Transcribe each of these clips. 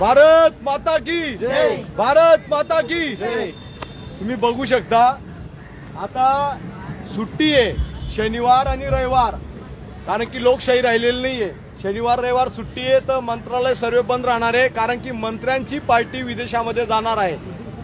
भारत माता की भारत माता की तुम्ही बघू शकता आता सुट्टी आहे शनिवार आणि रविवार. कारण की लोकशाही राहिलेली नाहीये. शनिवार रविवार सुट्टी आहे तर मंत्रालय सर्व बंद राहणार आहे. कारण की मंत्र्यांची पार्टी विदेशामध्ये जाणार आहे.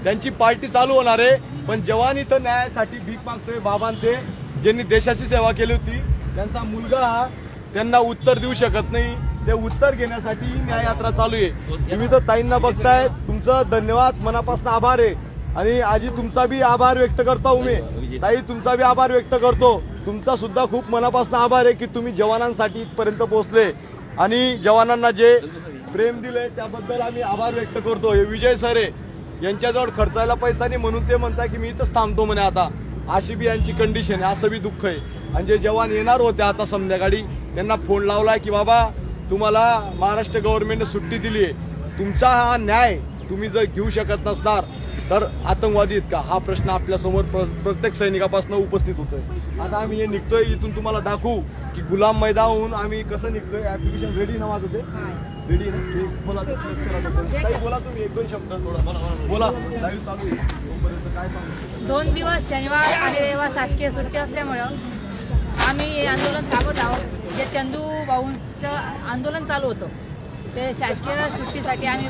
त्यांची पार्टी चालू होणार आहे. पण जवान इथं न्यायासाठी भीक मागतोय बाबांते ज्यांनी देशाची सेवा केली होती. त्यांचा मुलगा हा त्यांना उत्तर देऊ शकत नाही. ते उत्तर घेण्यासाठी ही न्याययात्रा चालू आहे. तुम्ही तर ताईंना बघताय. तुमचं धन्यवाद मनापासून आभार आहे. आणि आजी तुमचा बी आभार व्यक्त करतो मी ताई तुमचा बी आभार व्यक्त करतो. तुमचा सुद्धा खूप मनापासून आभार आहे की तुम्ही जवानांसाठी इथपर्यंत पोहोचले. आणि जवानांना जे प्रेम दिले त्याबद्दल आम्ही आभार व्यक्त करतो. हे विजय सर आहे. यांच्याजवळ खर्चायला पैसा नाही म्हणून ते म्हणताय की मी इथंच थांबतो म्हणे आता. अशी बी यांची कंडिशन आहे. असं बी दुःख आहे. आणि जे जवान येणार होते आता संध्याकाळी त्यांना फोन लावलाय की बाबा तुम्हाला महाराष्ट्र गव्हर्नमेंटने सुट्टी दिली आहे. तुमचा हा न्याय तुम्ही जर घेऊ शकत नसणार तर आतंकवादी का? हा प्रश्न आपल्यासमोर प्र प्रत्येक सैनिकापासून उपस्थित होतोय. आता आम्ही हे निघतोय इथून तुम्हाला दाखवू की गुलाम मैदाहून आम्ही कसं निघतोय. ऍप्लिकेशन रेडी ना माझं ते? रेडी बोला बोला तुम्ही एक दोन शब्द बोला लाईव्ह चालू आहे. काय दोन दिवस शनिवार आणि रविवार शासकीय सुट्टी असल्यामुळं आम्ही आंदोलन थांबत आहोत. जे चंदू भाऊंचं आंदोलन चालू होतं ते शासकीय सुट्टीसाठी आम्ही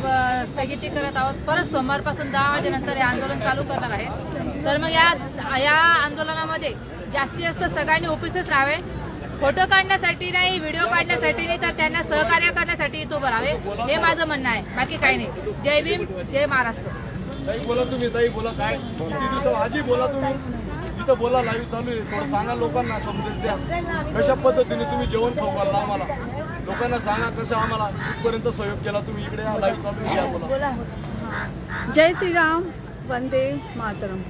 स्थगिती करत आहोत. परत सोमवारपासून दहा वाजेनंतर हे आंदोलन चालू करणार आहे. तर मग या या आंदोलनामध्ये जास्तीत जास्त सगळ्यांनी उपस्थित राहावे. फोटो काढण्यासाठी नाही व्हिडिओ काढण्यासाठी नाही तर त्यांना सहकार्य करण्यासाठी इथं उभं राहावे. हे माझं म्हणणं आहे. बाकी काही नाही. जय भीम जय महाराष्ट्र. बोला तुम्ही बोला काय? बोला तुम्ही? तिथं बोला लाईव्ह चालू आहे. थोडं सांगा लोकांना समजून द्या. कशा पद्धतीने तुम्ही जेवण खाऊ घालला आम्हाला? लोकांना सांगा कसं आम्हाला इथपर्यंत सहयोग केला तुम्ही. इकडे लाईव्ह चालू आहे. बोला. जय श्रीराम वंदे मातरम.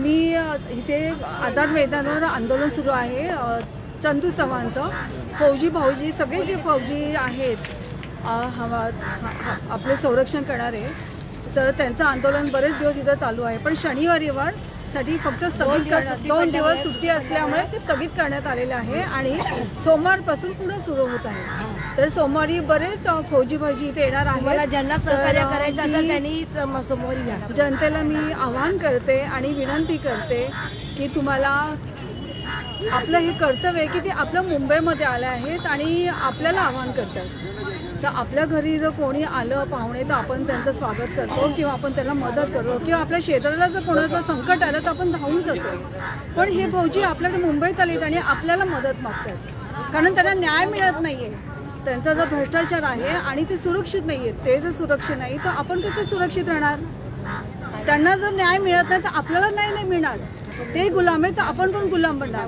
मी इथे आझाद मैदानावर आंदोलन सुरू आहे. चंदू चव्हाणचं. फौजी भाऊजी सगळे जे फौजी आहेत हवा आपले संरक्षण करणारे तर त्यांचं आंदोलन बरेच दिवस इथं चालू आहे. पण शनिवारीवर साठी फक्त स्थगित दोन दिवस सुट्टी असल्यामुळे ते स्थगित करण्यात आलेले आहे आणि सोमवारपासून पुढे सुरू होत आहे. तर सोमवारी बरेच फौजी भाऊजी इथे येणार मला ज्यांना सहकार्य करायचं असेल त्यांनी सम- समोर या. जनतेला मी आवाहन करते आणि विनंती करते की तुम्हाला आपलं हे कर्तव्य आहे की ते आपल्या मुंबईमध्ये आले आहेत आणि आपल्याला आवाहन करतात. तर आपल्या घरी जर कोणी आलं पाहुणे तर आपण त्यांचं स्वागत करतो किंवा आपण त्यांना मदत करतो. किंवा आपल्या शेजाऱ्याला जर कोणाचं संकट आलं तर आपण धावून जातो. पण हे भाऊजी आपल्याकडे मुंबईत आलेत आणि आपल्याला मदत मागतात कारण त्यांना न्याय मिळत नाहीये. त्यांचा जो भ्रष्टाचार आहे आणि ते सुरक्षित नाहीये. ते जर सुरक्षित नाही तर आपण कसे सुरक्षित राहणार? त्यांना जर न्याय मिळत नाही तर आपल्याला न्याय नाही मिळणार. ते गुलाम आहे तर आपण पण गुलाम बनणार.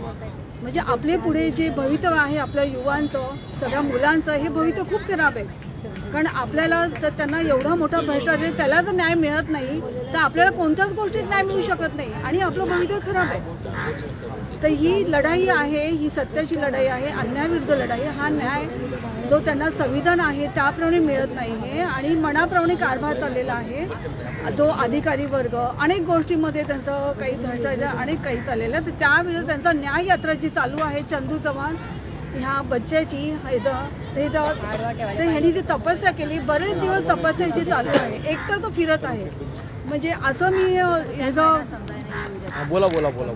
म्हणजे आपले पुढे जे भवितव्य आहे आपल्या युवांचं सगळ्या मुलांचं हे भवितव्य खूप खराब आहे. कारण आपल्याला जर त्यांना एवढा मोठा भ्रष्टाचार त्याला जर न्याय मिळत नाही तर आपल्याला कोणत्याच गोष्टीत न्याय मिळू शकत नाही. आणि आपलं भविष्य खराब आहे. तर ही लढाई आहे ही सत्याची लढाई आहे अन्यायाविरुद्ध लढाई हा न्याय जो त्यांना संविधान आहे त्याप्रमाणे मिळत नाही आहे आणि मनाप्रमाणे कारभार चाललेला आहे. जो अधिकारी वर्ग अनेक गोष्टींमध्ये त्यांचं काही भ्रष्टाचार अनेक काही चाललेलं आहे. तर त्याविरुद्ध त्यांचा न्याय यात्रा जी चालू आहे चंदू चव्हाण ह्या बच्च्याची ह्याचं ते तर ह्यांनी जी तपस्या केली बरेच दिवस तपस्या ह्याची चालू आहे. एकटा तो फिरत आहे. म्हणजे असं मी ह्याचं बोला बोला बोला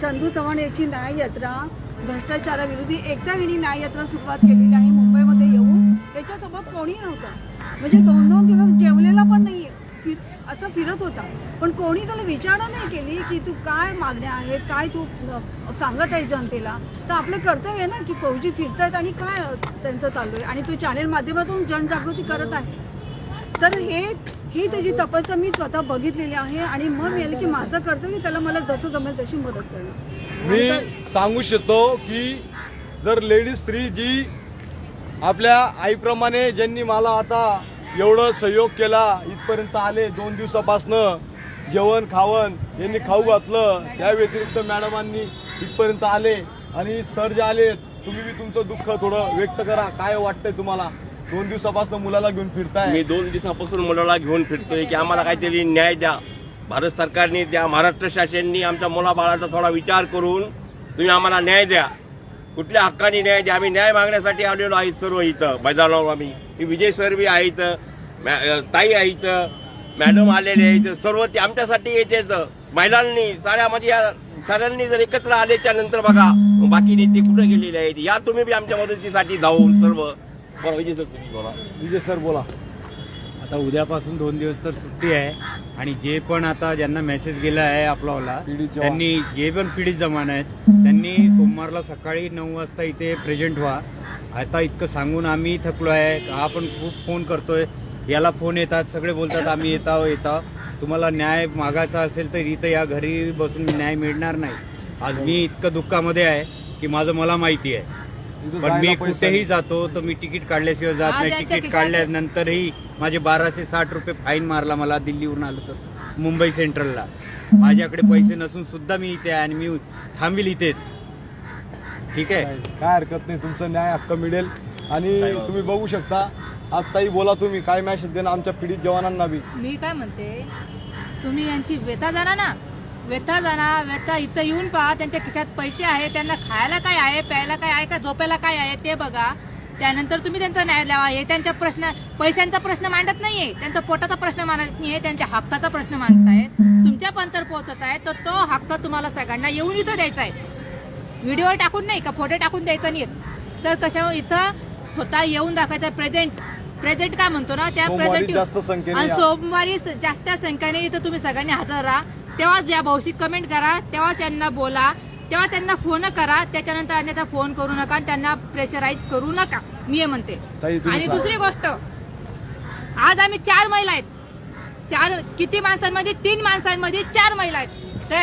चंदू चव्हाण याची न्याय यात्रा भ्रष्टाचाराविरोधी एकटा हिने न्याय यात्रा सुरुवात केलेली आहे मुंबईमध्ये येऊन. याच्यासोबत कोणी नव्हतं. म्हणजे दोन दोन दिवस जेवलेला पण नाही फिर असं फिरत होता. पण कोणी त्याला विचारणा नाही केली की तू काय मागण्या आहेत काय तू सांगत आहे जनतेला. तर आपलं कर्तव्य आहे ना की फौजी फिरतायत आणि काय त्यांचं चालू आहे. आणि तू चॅनेल माध्यमातून जनजागृती करत आहे. तर हे ही त्याची तपस्या मी स्वतः बघितलेली आहे आणि मग मी आले की माझं कर्तव्य त्याला मला जसं जमेल तशी मदत करणं मी सांगू शकतो की जर लेडीज स्त्री जी आपल्या आईप्रमाणे ज्यांनी मला आता एवढं सहयोग केला. इथपर्यंत आले दोन दिवसापासनं. जेवण खावण यांनी खाऊ घातलं. त्या व्यतिरिक्त मॅडमांनी इथपर्यंत आले. आणि सर जे आले तुम्ही बी तुमचं दुःख थोडं व्यक्त करा. काय वाटतंय तुम्हाला? दोन दिवसापासून मुलाला घेऊन फिरताय. मी दोन दिवसापासून मुलाला घेऊन फिरतोय की आम्हाला काहीतरी न्याय द्या. भारत सरकारने द्या महाराष्ट्र शासनाने आमच्या मुलाबाळाचा थोडा विचार करून तुम्ही आम्हाला न्याय द्या. कुठल्या हक्काने न्याय द्या? आम्ही न्याय मागण्यासाठी आलेलो आहे सर्व इथं. मैदानावर आम्ही. ही विजय सर बी आहे इथं मॅ- अ, ताई आहे इथं मॅडम आलेले आहेत सर्व ते आमच्यासाठी येते महिलांनी साऱ्या म्हणजे या सगळ्यांनी जर एकत्र आल्याच्यानंतर बघा बाकी नेते कुठे गेलेले आहेत? या तुम्ही बी आमच्या मदतीसाठी जाऊन सर्व बरं विजय सर तुम्ही बोला. विजय सर बोला. आता उद्यापासून दोन दिवस तर सुट्टी आहे आणि जे पण आता ज्यांना मेसेज गेला आहे जवान. त्यांनी जे पण पीडित जवान आहेत सोमवारला सकाळी नऊ वाजता इथे प्रेझेंट व्हा. आता इतकं सांगून आम्ही थकलो आहे हा पण खूप फोन करतोय. याला फोन येतात सगळे बोलतात आम्ही येत आहो येत तुम्हाला न्याय मागायचा असेल तर इथं या घरी बसून न्याय मिळणार नाही. आज मी इतकं दुःखामध्ये आहे की माझं मला माहिती आहे. पण मी कुठेही. जातो तर मी तिकीट काढल्याशिवाय जात नाही. तिकीट काढल्यानंतरही माझे बाराशे साठ रुपये फाईन मारला मला दिल्लीवरून आलो तर. मुंबई सेंट्रलला माझ्याकडे पैसे नसून सुद्धा मी इथे आहे आणि मी थांबील इथेच. ठीक आहे. काय हरकत नाही तुमचं न्याय हक्क मिळेल. आणि तुम्ही बघू शकता आज ताई बोला तुम्ही काय मॅसेज देणार आमच्या पीडित जवानांना बी? मी काय म्हणते तुम्ही यांची व्यथा जाणा ना. व्यथा जाणा व्यथा इथं येऊन पहा त्यांच्या खिशात पैसे आहे त्यांना खायला काय आहे प्यायला काय आहे का झोपायला काय आहे ते बघा. त्यानंतर तुम्ही त्यांचा न्याय लावा. हे त्यांच्या प्रश्न पैशांचा प्रश्न मांडत नाहीये. त्यांचा पोटाचा प्रश्न मांडत नाहीये त्यांच्या हक्काचा प्रश्न मांडतायत. तुमच्या पंतर पोहोचत आहे तर तो हक्क तुम्हाला सगळ्यांना येऊन इथं द्यायचा आहे. व्हिडिओ टाकून नाही का? फोटो टाकून द्यायचा नाही तर कशा इथं स्वतः येऊन दाखवायचं प्रेझेंट प्रेझेंट काय म्हणतो ना? त्या प्रेझेंट आणि. सोमवारी जास्त संख्येने इथं तुम्ही सगळ्यांनी हजर राहा. तेव्हाच या भाऊशी कमेंट करा तेव्हा त्यांना बोला तेव्हा त्यांना फोन करा. त्याच्यानंतर अन्यथा फोन करू नका आणि त्यांना प्रेशराईज करू नका. मी हे म्हणते. आणि. दुसरी गोष्ट आज आम्ही चार महिला आहेत. चार किती माणसांमध्ये? तीन माणसांमध्ये चार महिला आहेत. तर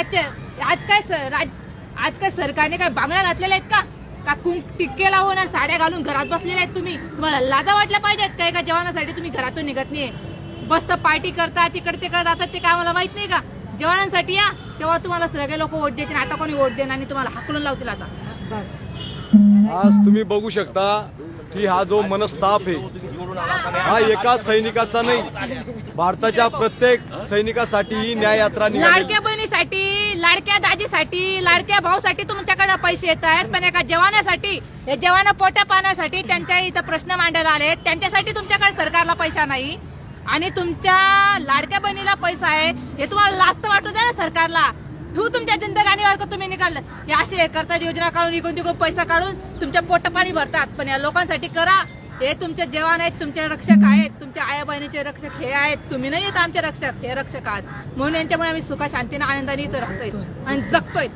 आज काय राज- आज काय सरकारने काय बांगड्या घातलेल्या आहेत का? का कुंक टिक्के लावून ना साड्या घालून घरात बसलेल्या आहेत तुम्ही? तुम्हाला लाजा वाटल्या पाहिजेत काय का जवानासाठी तुम्ही घरातून निघत नाही बसत पार्टी करता तिकडे तिकडे जातात ते काय मला माहीत नाही का? जवानांसाठी या तेव्हा तुम्हाला सगळे लोक वोट देतील. आता कोणी वोट देणार आणि तुम्हाला हाकलून लावतील आता. बस. आज तुम्ही बघू शकता की हा जो मनस्ताप आहे हा एकाच सैनिकाचा नाही. भारताच्या प्रत्येक सैनिकासाठी ही न्याय यात्रा लाडक्या बहिणीसाठी लाडक्या दाजीसाठी लाडक्या भाऊसाठी तुमच्याकडे पैसे येत आहेत पण एका जवानासाठी या जवान पोट्या पाण्यासाठी त्यांच्या इथं प्रश्न मांडायला आले त्यांच्यासाठी तुमच्याकडे सरकारला पैसा नाही आणि तुमच्या लाडक्या बहिणीला पैसा आहे. हे तुम्हाला लास्त वाटू द्या ना सरकारला. तू तुमच्या जिंदगानीवर तुम्ही निकाल हे असे करतात योजना काढून इकडून तिकडून पैसा काढून तुमच्या पोटपाणी भरतात. पण या लोकांसाठी करा. हे तुमचे जवान आहेत तुमचे रक्षक आहेत तुमच्या आया बहिणीचे रक्षक हे आहेत. तुम्ही नाही आहेत आमचे रक्षक हे रक्षक आहात. म्हणून यांच्यामुळे आम्ही सुखा शांतीने आनंदाने इथं राहतोय आणि जगतोय.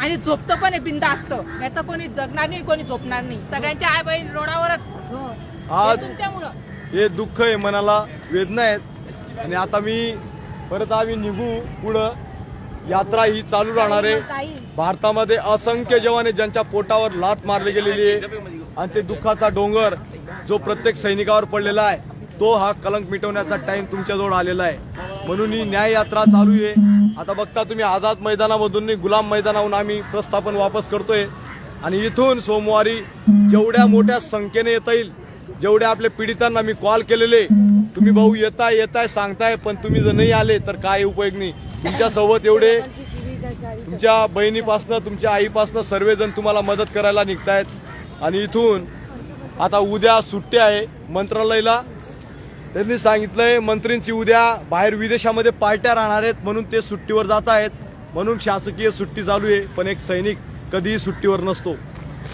आणि झोपतो पण आहे बिंदा असतो नाही तर कोणी जगणार नाही कोणी झोपणार नाही. सगळ्यांच्या आय बहीण रोडावरच. हे. तुमच्यामुळं. हे दुःख आहे मनाला वेदना आहेत. आणि आता मी परत आम्ही निघू पुढं. यात्रा ही चालू राहणार आहे. भारतामध्ये असंख्य जवान आहेत ज्यांच्या पोटावर लात मारली गेलेली आहे. आणि ते दुःखाचा डोंगर जो प्रत्येक सैनिकावर पडलेला आहे तो हा कलंक मिटवण्याचा टाइम तुमच्याजवळ आलेला आहे. म्हणून ही न्याय यात्रा चालू आहे. आता बघता तुम्ही आझाद मैदानामधून गुलाम मैदानाहून आम्ही प्रस्थापन वापस करतोय. आणि इथून सोमवारी जेवढ्या मोठ्या संख्येने येता येईल जेवढ्या आपल्या पीडितांना मी कॉल केलेले तुम्ही भाऊ येताय येताय सांगताय पण तुम्ही जर नाही आले तर काय उपयोग नाही. तुमच्यासोबत एवढे तुमच्या बहिणीपासनं तुमच्या आईपासनं सर्वजण तुम्हाला मदत करायला निघतायत. आणि इथून आता उद्या सुट्टी आहे मंत्रालयाला. त्यांनी सांगितलंय मंत्रींची उद्या बाहेर विदेशामध्ये पार्ट्या राहणार आहेत म्हणून ते सुट्टीवर जात आहेत. म्हणून शासकीय सुट्टी चालू आहे पण एक सैनिक कधीही सुट्टीवर नसतो.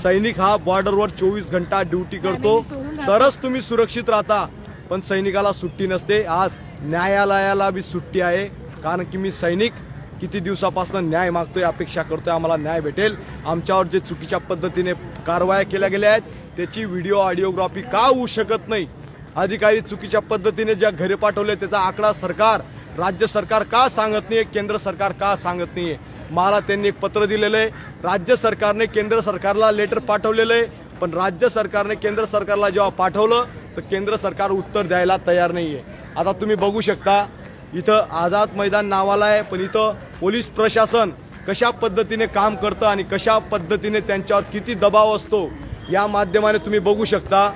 सैनिक हा बॉर्डरवर चोवीस घंटा ड्युटी करतो. तरच तुम्ही सुरक्षित राहता. पण सैनिकाला सुट्टी नसते. आज न्यायालयाला बी सुट्टी आहे कारण की मी सैनिक. किती दिवसापासून न्याय मागतोय अपेक्षा करतोय आम्हाला न्याय भेटेल. आमच्यावर जे चुकीच्या पद्धतीने कारवाया केल्या गेल्या आहेत त्याची व्हिडिओ ऑडिओग्राफी का होऊ शकत नाही? अधिकारी चुकीच्या पद्धतीने ज्या घरी पाठवले त्याचा आकडा सरकार राज्य सरकार का सांगत नाहीये केंद्र सरकार का सांगत नाहीये? मला त्यांनी एक पत्र दिलेलं आहे राज्य सरकारने केंद्र सरकारला लेटर पाठवलेलं आहे पण राज्य सरकारने केंद्र सरकारला जेव्हा पाठवलं तर केंद्र सरकार उत्तर द्यायला तयार नाहीये. आता तुम्ही बघू शकता इथं आझाद मैदान नावाला आहे पण इथं पोलीस प्रशासन कशा पद्धतीने काम करतं आणि कशा पद्धतीने त्यांच्यावर किती दबाव असतो या माध्यमाने तुम्ही बघू शकता.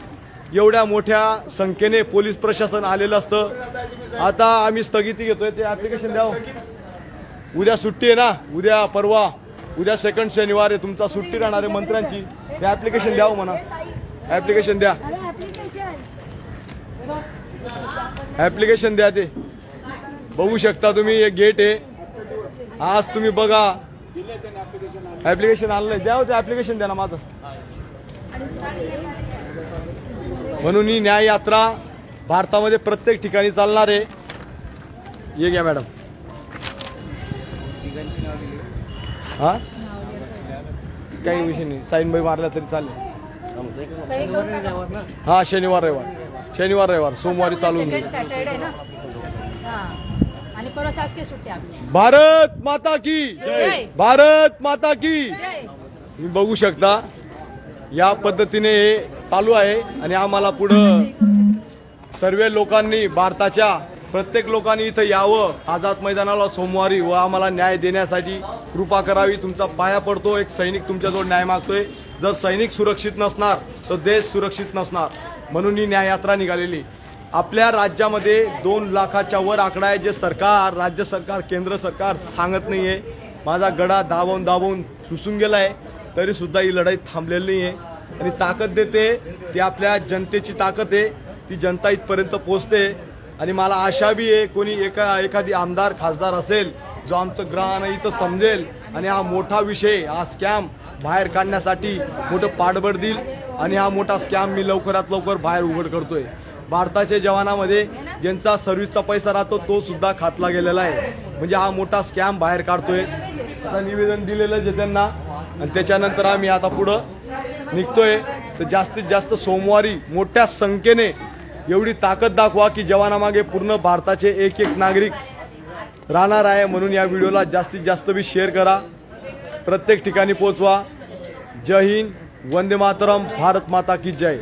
एवढ्या मोठ्या संख्येने पोलीस प्रशासन आलेलं असतं. आता आम्ही स्थगिती घेतोय. ते ऍप्लिकेशन द्या हो. उद्या सुट्टी आहे ना? उद्या परवा उद्या सेकंड शनिवार आहे. तुमचा सुट्टी राहणार आहे मंत्र्यांची. ते ऍप्लिकेशन द्या हो म्हणा. ऍप्लिकेशन द्या. ऍप्लिकेशन द्या ते. बघू शकता तुम्ही. एक गेट आहे. आज तुम्ही बघा. ऍप्लिकेशन आणलंय. द्या होते ऍप्लिकेशन द्या ना माझं. म्हणून ही न्याय यात्रा भारतामध्ये प्रत्येक ठिकाणी चालणार आहे. ये घ्या मॅडम. हा? काही विषय नाही. साईनबाई मारल्या तरी चालेल. हा शनिवार रविवार. शनिवार रविवार. सोमवारी चालू होईल सेकंड सॅटरडे ना हा आणि परवा शासकीय सुट्टी आपली भारत माता की. भारत माता की। तुम्ही बघू शकता या पद्धतीने हे चालू आहे आणि आम्हाला पुढं सर्व लोकांनी भारताच्या प्रत्येक लोकांनी इथं यावं. आझाद मैदानाला सोमवारी व आम्हाला न्याय देण्यासाठी कृपा करावी. तुमचा पाया पडतो एक सैनिक तुमच्याजवळ न्याय मागतोय. जर सैनिक सुरक्षित नसणार तर देश सुरक्षित नसणार. म्हणून ही न्याय यात्रा निघालेली. आपल्या राज्यामध्ये दोन लाखाच्या वर आकडा आहे जे सरकार राज्य सरकार केंद्र सरकार सांगत नाही आहे माझा गडा दाबवून दाबवून सुसून गेला आहे तरीसुद्धा ही लढाई थांबलेली नाही आहे आणि ताकद देते ती आपल्या जनतेची ताकद आहे. ती जनता इथपर्यंत पोचते आणि मला आशा बी आहे कोणी एका एखादी आमदार खासदार असेल जो आमचं ग्रहण इथं समजेल आणि हा मोठा विषय हा स्कॅम बाहेर काढण्यासाठी मोठं पाठबळ देईल. आणि हा मोठा स्कॅम मी लवकरात लवकर बाहेर उघड करतोय. भारताच्या जवानामध्ये ज्यांचा सर्व्हिसचा पैसा राहतो तो सुद्धा खातला गेलेला आहे. म्हणजे हा मोठा स्कॅम बाहेर काढतोय. निवेदन दिलेलं जे त्यांना. आणि त्याच्यानंतर आम्ही आता पुढं निघतोय. तर जास्तीत जास्त सोमवारी मोठ्या संख्येने एवढी ताकद दाखवा की जवानामागे पूर्ण भारताचे एक एक नागरिक राहणार आहे म्हणून या व्हिडिओला जास्तीत जास्त बी शेअर करा. प्रत्येक ठिकाणी पोचवा जय हिंद. वंदे मातरम. भारत माता की जय.